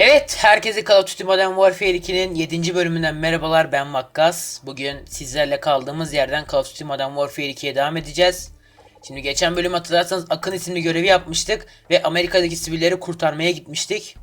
Evet, herkese Call of Duty Modern Warfare 2'nin 7. bölümünden merhabalar. Ben Vakkas. Bugün sizlerle kaldığımız yerden Call of Duty Modern Warfare 2'ye devam edeceğiz. Şimdi geçen bölüm hatırlarsanız Akın isimli görevi yapmıştık ve Amerika'daki sivilleri kurtarmaya gitmiştik.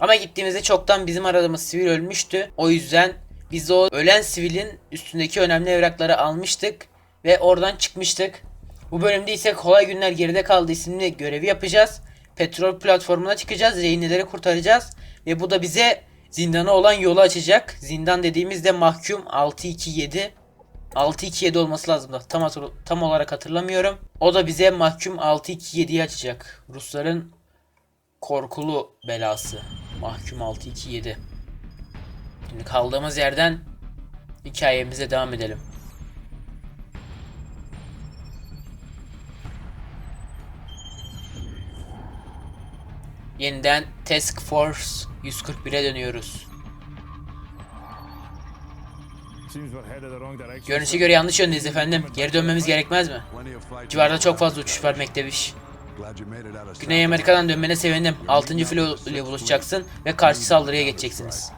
Ama gittiğimizde çoktan bizim aradığımız sivil ölmüştü. O yüzden biz o ölen sivilin üstündeki önemli evrakları almıştık ve oradan çıkmıştık. Bu bölümde ise Kolay Günler Geride Kaldı isimli görevi yapacağız. Petrol platformuna çıkacağız, rehineleri kurtaracağız ve bu da bize zindana olan yolu açacak. Zindan dediğimizde mahkum 627 627 olması lazım da tam tam olarak hatırlamıyorum. O da bize mahkum 627'yi açacak. Rusların korkulu belası. Mahkum 627. Şimdi kaldığımız yerden hikayemize devam edelim. Yeniden Task Force 141'e dönüyoruz. Görünüşe göre yanlış yöndeyiz efendim. Geri dönmemiz gerekmez mi? Civarda çok fazla uçuş var Mekteviş. Güney Amerika'dan dönmene sevindim. 6. filo ile buluşacaksın ve karşı saldırıya geçeceksiniz.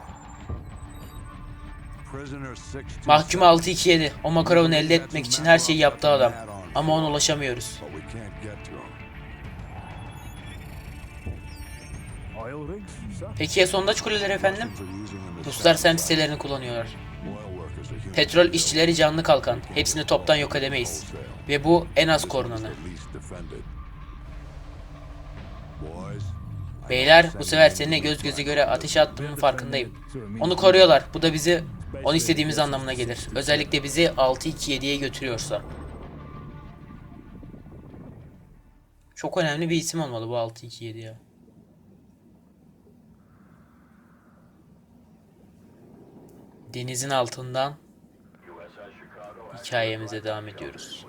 Mahkum 627. O makarovunu elde etmek için her şeyi yaptı adam. Ama ona ulaşamıyoruz. Peki ya sondaj kuleleri efendim? Ruslar SEM sitelerini kullanıyorlar. Petrol işçileri canlı kalkan. Hepsini toptan yok edemeyiz. Ve bu en az korunanı. Beyler bu sefer seninle göz göze göre ateşe attığımın farkındayım. Onu koruyorlar. Bu da bizi onu istediğimiz anlamına gelir. Özellikle bizi 6-2-7'ye götürüyorsa. Çok önemli bir isim olmalı bu 6-2-7 ya. Denizin altından hikayemize devam ediyoruz.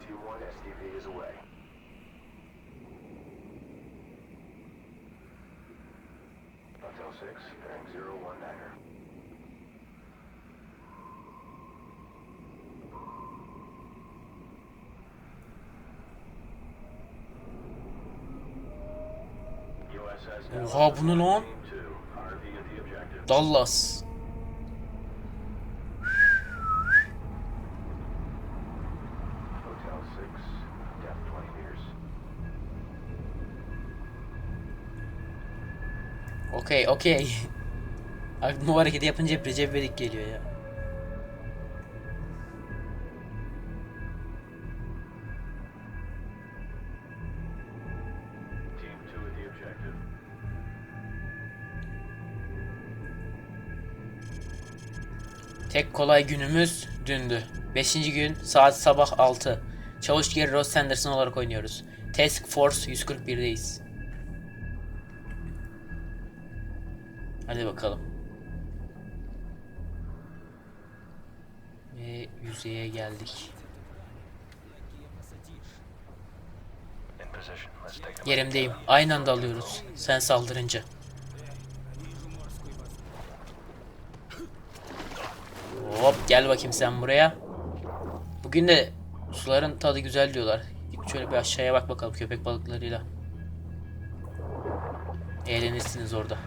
T1 SDV is away. Hotel 6, bearing 019er. USS Oha bu ne lan? Team 2, RV at the objective. Dallas. Hotel 6, depth 20 meters. Okey okey. Aklıma bu hareketi yapınca hep Recep İvedik geliyor ya. Objective. Tek kolay günümüz dündü. Beşinci gün saat sabah 6. Çavuş Geri Ross Sanderson olarak oynuyoruz. Task Force 141'deyiz. Hadi bakalım. Ve yüzeye geldik. In position. Let's take them. Yerimdeyim. Aynı anda alıyoruz. Sen saldırınca. Hop gel bakayım sen buraya. Bugün de suların tadı güzel diyorlar. Şöyle bir aşağıya bak bakalım köpek balıklarıyla. Eğlenirsiniz orada.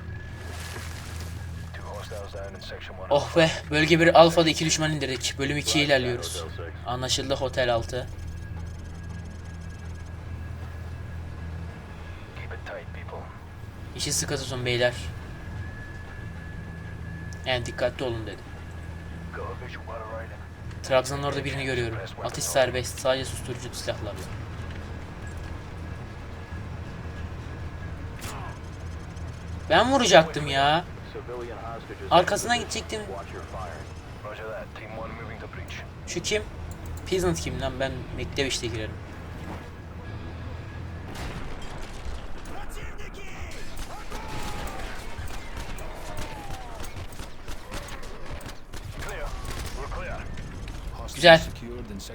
Two hostiles down in section 1. Oh be bölge 1 alfada 2 düşman indirdik. Bölüm 2'ye ilerliyoruz. Hotel 6. Anlaşıldı Hotel 6. Sıkı tutun beyler. Yani dikkatli olun dedi. Trabzon'un orada birini görüyorum. Atış serbest. Sadece susturucu silahlarla. Ben vuracaktım ya. Arkasına gidecektim. Watch your fire. Roger that. Team 1 moving to breach. Şu kim? Peasant kim lan? Ben Mekteviş'te girerim. Of the city.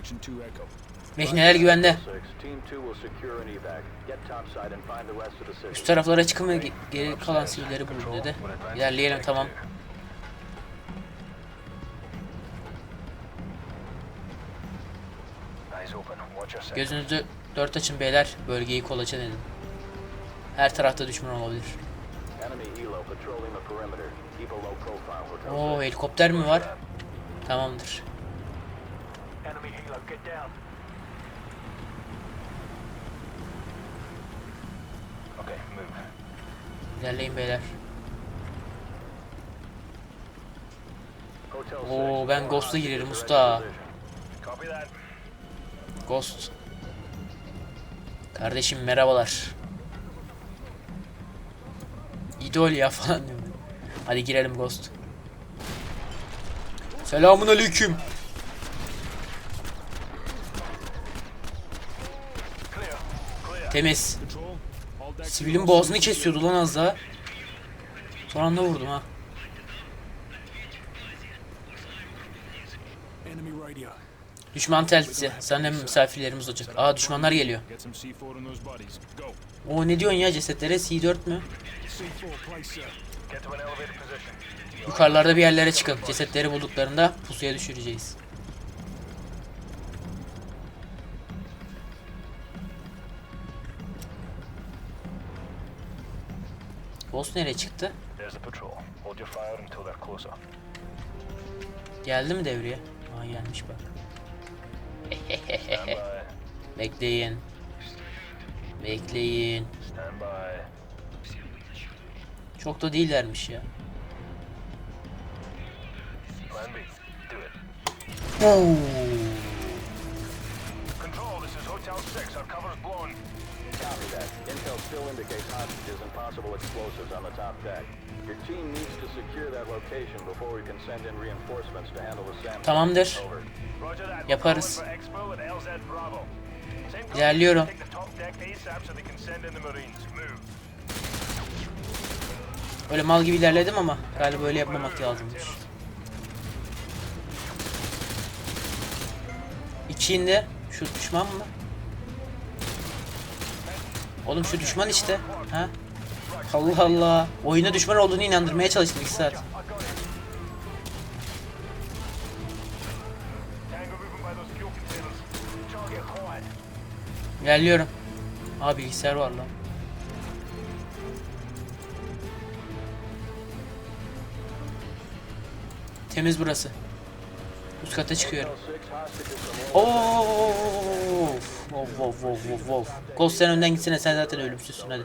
Üst taraflara çıkın ve ge- geri kalan sivilleri bulun dedi. İlerleyelim tamam. Gözünüzü dört açın beyler. Bölgeyi kolaçan edin. Her tarafta düşman olabilir. Oo helikopter mi var? Tamamdır. Enemy helo. Get down. Okay, move. İlerleyin beyler. Oo, ben Ghost'a girerim usta. Ghost. Kardeşim merhabalar. İdol ya falan diyor. Hadi girelim Ghost. Selamun aleyküm. Clear. Clear. Temiz. Sivilin boğazını kesiyordu lan az daha. Son anda vurdum ha. Düşman telsizi. Sanırım misafirlerimiz olacak. Aa düşmanlar geliyor. Get some C4 in those bodies. Go. Oo ne diyorsun ya cesetlere? C4 mü? C4 place set. Get to an elevated position. Yukarılarda bir yerlere çıkın. Cesetleri bulduklarında pusuya düşüreceğiz. Until they're closer. Geldi mi devreye? Aa gelmiş bak. Bekleyin. Bekleyin. Çok da değillermiş ya. Plan B. Do it. Oo. Control, this is Hotel 6. Our cover's blown. Copy that. Intel still indicates hostages and possible explosives on the top deck. Your team needs to secure that location before we can send in reinforcements to handle the SAM. Tamamdır. Yaparız. İlerliyorum. Öyle mal gibi ilerledim ama galiba öyle yapmamak lazımmış. İki indi. Şu düşman mı? Oğlum şu düşman işte. Ha? Allah Allah. Oyuna düşman olduğunu inandırmaya çalıştım 2 saat. İlerliyorum. Aa bilgisayar var lan. Temiz burası. Üst kata çıkıyorum. Hotel 6 hostages from Of of of of of of. Ghost sen önden gitsene sen zaten ölümsüzsün hadi.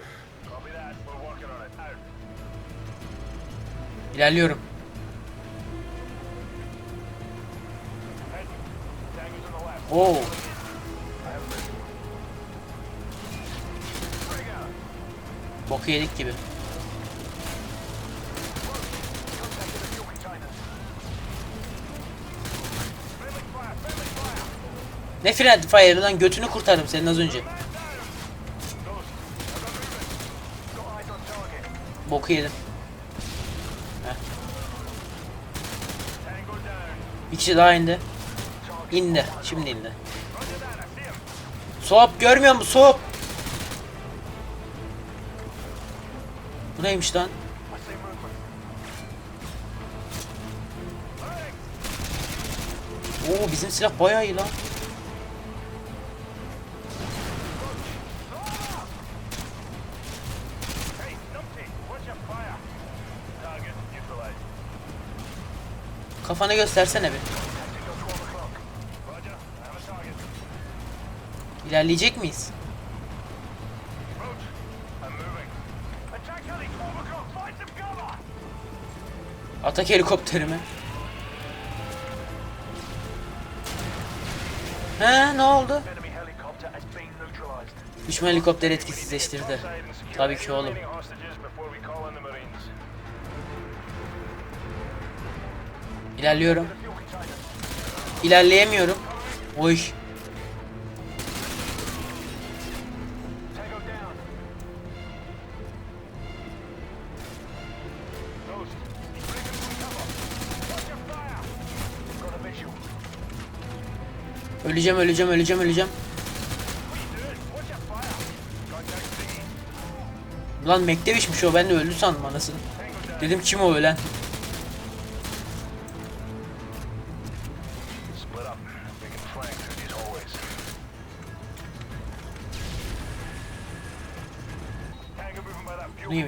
İlerliyorum. Out. Boku yedik gibi. Ne friendly fire lan götünü kurtardım senin az önce. Boku yedim. Down. Bir kişi daha indi. İndi. Şimdi indi. Soğuk görmüyor musun? Soğuk. Bu neymiş lan? Oo bizim silah bayağı iyi lan. Kafanı göstersene bir. Tactical 12 o'clock. Roger. I have a target. İlerleyecek miyiz? Roach. I'm moving. Attack heli 12 o'clock. Find some cover. Atak helikopterimi. He ne oldu? Düşman helikopteri etkisizleştirdi. Tabii ki oğlum. İlerliyorum. İlerleyemiyorum. Oy. Öleceğim, öleceğim, öleceğim, öleceğim. Lan Mac'de o ben de öldü sandım anasını. Dedim kim o ölen?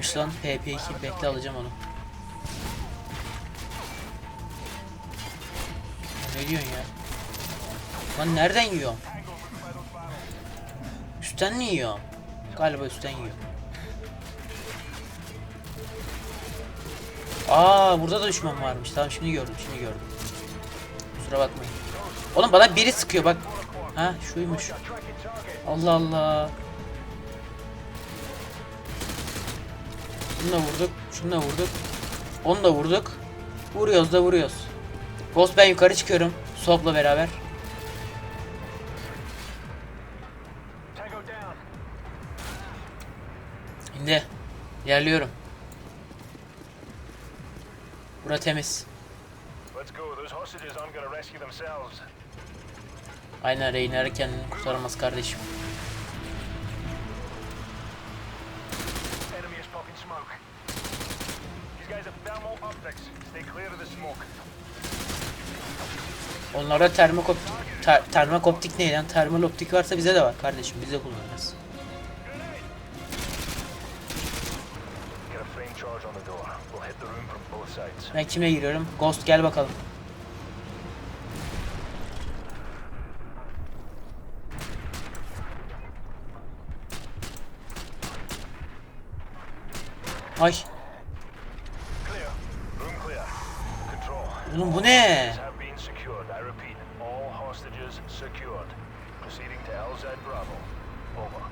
Neymiş lan? PP2 bekle alacağım onu. Ne diyorsun ya? Lan nereden yiyor? Üstten mi yiyor? Galiba üstten yiyor. Aa burada da düşman varmış. Tamam şimdi gördüm şimdi gördüm. Kusura bakmayın. Oğlum bana biri sıkıyor bak. Ha şuymuş. Allah Allah. Şunu da vurduk. Şunu da vurduk. Onu da vurduk. Vuruyoruz da vuruyoruz. Ghost ben yukarı çıkıyorum. Swap'la beraber. Şimdi ilerliyorum. Bura temiz. Aynen Reynar'ı kendini kurtaramaz kardeşim. Smoke. These guys have thermal optics. Stay clear of the smoke. Onlarda termokoptik, ter, termokoptik ne lan? Termal optik varsa bize de var kardeşim. Biz de kullanırız. Get a flame charge on the door. We'll hit the room from both sides. Ben kime giriyorum? Ghost gel bakalım. Ay. Clear. Room clear. Control. Oğlum bu ne? have been secured. I repeat, all hostages secured. Proceeding to LZ Bravo. Over.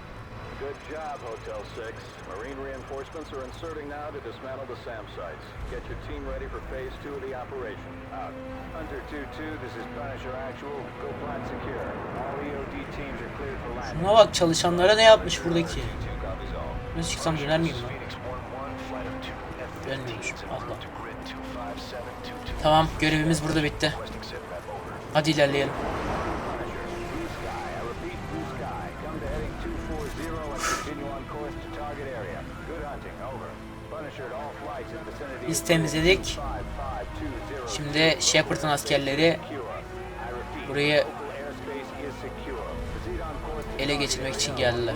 Good job, Hotel 6. Marine reinforcements are inserting now to dismantle the SAM sites. Get your team ready for phase two of the operation. Out. Hunter 2-2, this is Punisher Actual. Go plant secure. All EOD teams are cleared for landing. Şuna bak çalışanlara ne yapmış buradaki? 2 copies all. Nasıl çıksam döner miyim lan? 2 F-15s Dönmüyormuş. en Allah. route to grid 25722. Tamam görevimiz burada bitti. Hadi ilerleyelim. Punisher, Blue Sky. I repeat, Blue Sky. Come to heading 240 and continue on course to target area. Good hunting. Over. Punisher at all flights in vicinity. Biz temizledik. 5520. Şimdi Shepard'ın askerleri burayı ele geçirmek için geldiler.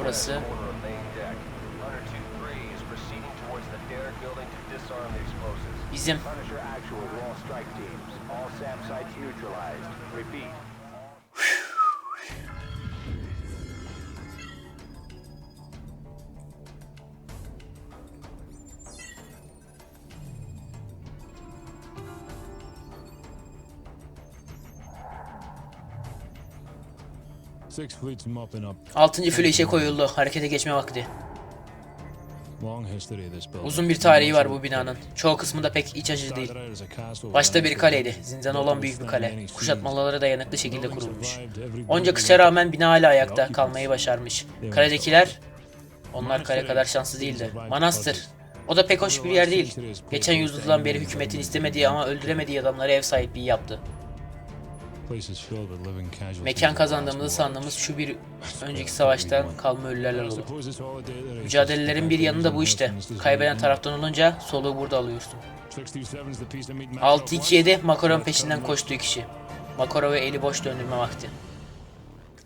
Burası. Bizim 6. füle işe koyuldu. Harekete geçme vakti. Uzun bir tarihi var bu binanın. Çoğu kısmı da pek iç açıcı değil. Başta bir kaleydi. Zindan olan büyük bir kale. Kuşatmaları dayanıklı şekilde kurulmuş. Onca kışa rağmen bina hala ayakta kalmayı başarmış. Kaledekiler onlar kale kadar şanslı değildi. Manastır. O da pek hoş bir yer değil. Geçen yüzyıldan beri hükümetin istemediği ama öldüremediği adamlara ev sahipliği yaptı. Mekan kazandığımızı sandığımız şu bir önceki savaştan kalma ölülerle I Mücadelelerin bir yanı da bu işte. Kaybeden taraftan olunca soluğu burada alıyorsun. 67's the piece of meat match 6-2-7 Makarov peşinden koştuğu kişi. Makarov'u eli boş döndürme vakti.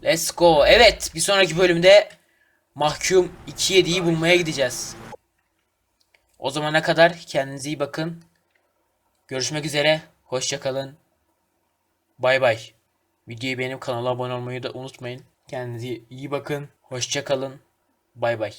Let's go. Evet bir sonraki bölümde Mahkum 2-7'yi bulmaya gideceğiz. O zamana kadar kendinize iyi bakın. Görüşmek üzere. Hoşçakalın. Bay bay. Videoyu beğenip kanala abone olmayı da unutmayın. Kendinize iyi bakın. Hoşçakalın. Bay bay.